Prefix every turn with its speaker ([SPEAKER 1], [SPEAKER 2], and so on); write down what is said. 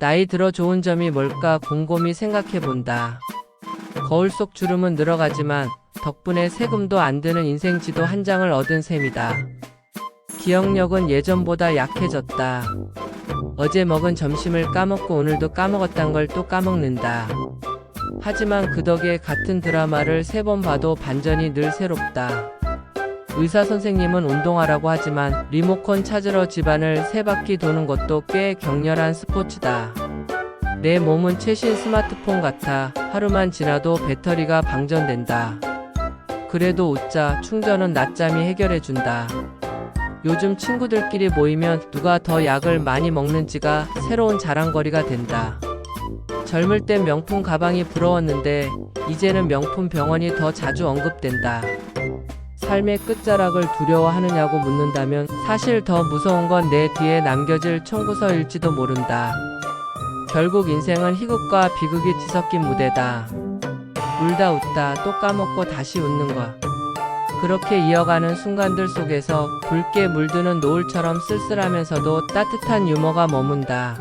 [SPEAKER 1] 나이 들어 좋은 점이 뭘까 곰곰이 생각해 본다. 거울 속 주름은 늘어가지만 덕분에 세금도 안 드는 인생 지도 한 장을 얻은 셈이다. 기억력은 예전보다 약해졌다. 어제 먹은 점심을 까먹고 오늘도 까먹었단 걸 또 까먹는다. 하지만 그 덕에 같은 드라마를 세 번 봐도 반전이 늘 새롭다. 의사 선생님은 운동하라고 하지만 리모컨 찾으러 집안을 세 바퀴 도는 것도 꽤 격렬한 스포츠다. 내 몸은 최신 스마트폰 같아 하루만 지나도 배터리가 방전된다. 그래도 웃자 충전은 낮잠이 해결해준다. 요즘 친구들끼리 모이면 누가 더 약을 많이 먹는지가 새로운 자랑거리가 된다. 젊을 땐 명품 가방이 부러웠는데 이제는 명품 병원이 더 자주 언급된다. 삶의 끝자락을 두려워하느냐고 묻는다면 사실 더 무서운 건 내 뒤에 남겨질 청구서일지도 모른다. 결국 인생은 희극과 비극이 뒤섞인 무대다. 울다 웃다 또 까먹고 다시 웃는 것. 그렇게 이어가는 순간들 속에서 붉게 물드는 노을처럼 쓸쓸하면서도 따뜻한 유머가 머문다.